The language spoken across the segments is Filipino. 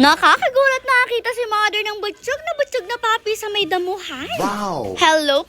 Nakakagulat nakakita si mother ng butsyog na butsyog na papi sa may damuhan. Wow! Hello,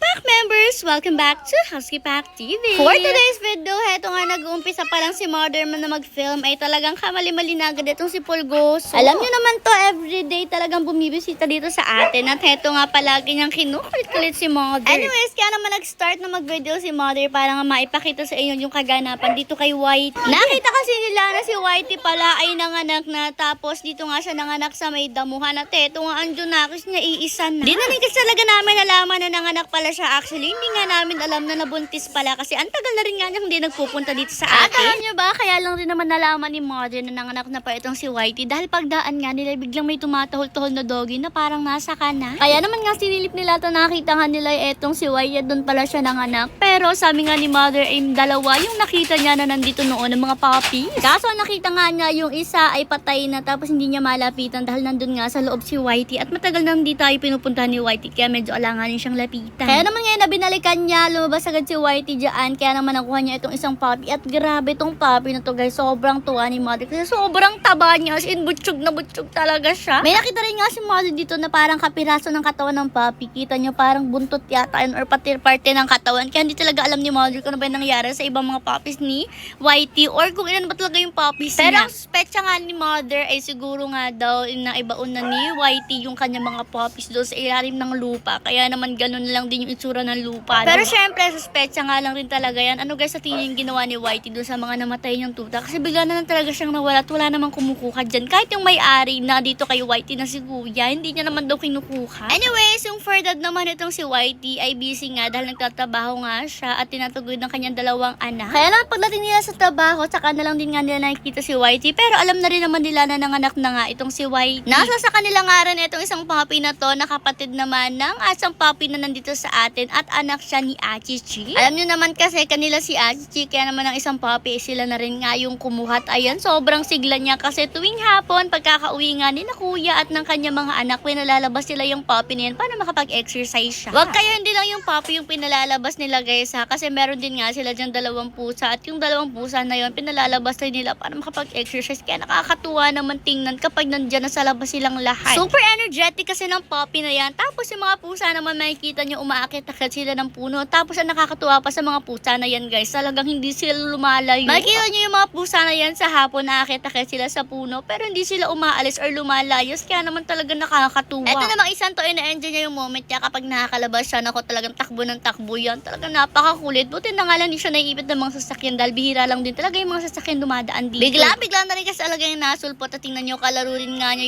Welcome back to Husky Pack TV. For today's video, heto nga nag-uumpisa pa lang si mother man na mag-film ay talagang kamali-mali na agad itong si Pulgoso. Alam niyo naman to, everyday talagang bumibisita dito sa atin at heto nga palagi niyang kinukulit-kulit si mother. Anyways, kaya naman nag-start na mag-video si mother para nga maipakita sa inyo yung kaganapan dito kay Whitey. Nakita kasi nila na si Whitey pala ay nanganak na tapos dito nga siya nanganak sa may damuhan at eto nga ang Junakis niya iisa na. Di na rin kasi talaga namin nalaman na nanganak pala siya actually. Hindi nga namin alam na nabuntis pala kasi ang tagal na rin nga niya hindi nagpupunta dito sa atin. At alam niyo ba, kaya lang rin naman nalaman ni Mother na nanganak na pa itong si Whitey dahil pagdaan nga nila biglang may tumatahol-tahol na doggy na parang nasa kana. Kaya naman nga sinilip nila ito nakita nga nila etong si Whitey at doon pala siya nanganak. Pero sabi nga ni Mother ay dalawa yung nakita niya na nandito noon ng mga puppies. Kaso nakita nga niya yung isa ay patay na tapos hindi niya malapitan dahil nandun nga sa loob si Whitey at matagal nang hindi tayo pinupuntahan ni Whitey kaya medyo alanganin siyang lapitan. Kaya naman ngayon na binalikan niya, lumabas agad si Whitey dyan kaya naman nakuha niya itong isang puppy at grabe itong puppy na to guys, sobrang tuwa ni Mother kasi sobrang taba niya as in butsyog na butsyog talaga siya. May nakita rin nga si Mother dito na parang kapiraso ng katawan ng puppy, kita niyo parang buntot yata yun or pati parte ng katawan kaya hindi talaga alam ni Mother kung ano ba yung nangyari sa ibang mga puppies ni Whitey or kung ilan ba talaga yung puppies Pero niya. ang spetsa nga ni Mother ay siguro nga daw na ibaon na ni Whitey yung kanya mga puppies doon sa ilalim ng lupa. Kaya naman ganun lang din yung itsura ng lupa. Pero syempre, suspetsa nga lang rin talaga yan. Ano guys, sa tingin yung ginawa ni Whitey doon sa mga namatay niyang tuta? Kasi bigla na lang talaga siyang nawala at wala namang kumukuha dyan. Kahit yung may-ari na dito kay Whitey na si Kuya, hindi niya naman daw kinukuha. Anyways, yung for dad naman itong si Whitey ay busy nga dahil nagtatrabaho nga siya at tinatugod ng kanyang dalawang anak. Kaya lang pagdating nila sa trabaho, tsaka na lang din nga nila nakikita si Whitey. Pero alam na rin naman nila na nanganak na nga itong si Whitey. Nasa sa kanila nga rin itong isang puppy na to, na kapatid naman ng asang puppy na nandito sa atin at anak siya ni Achichi. Alam niyo naman kasi kanila si Achichi, kaya naman ang isang puppy sila na rin nga yung kumuhat. Ayan, sobrang sigla niya kasi tuwing hapon, pagkakauwi nga ni na kuya at ng kanya mga anak, pinalalabas nila yung puppy na yan para makapag-exercise siya. Wag kayo hindi lang yung puppy yung pinalalabas nila guys ha, kasi meron din nga sila dyan dalawang pusa at yung dalawang pusa na yon pinalalabas rin nila para makapag-exercise. Kaya nakakatuwa naman tingnan kapag nandyan na sa labas silang lahat. Super energetic kasi ng puppy na yan. Tapos yung mga pusa naman makikita nyo umaakit-akit sila ng puno. Tapos ang nakakatuwa pa sa mga pusa na yan guys, talagang hindi sila lumalayo. Makikita nyo yung mga pusa na yan sa hapon naakit-akit sila sa puno pero hindi sila umaalis or lumalayos. Kaya naman talaga nakakatuwa. Ito namang isang to, ina-enjoy niya yung moment niya kapag nakakalabas siya. Nako talagang takbo ng takbo yan. Talagang napakakulit. Buti na nga lang hindi siya naiipit ng mga sasakyan dahil bihira lang din talaga yung mga sasakyan dumadaan dito. Bigla, bigla na rin kasi talaga yung nasulpot at tingnan nyo kalaro rin nga niya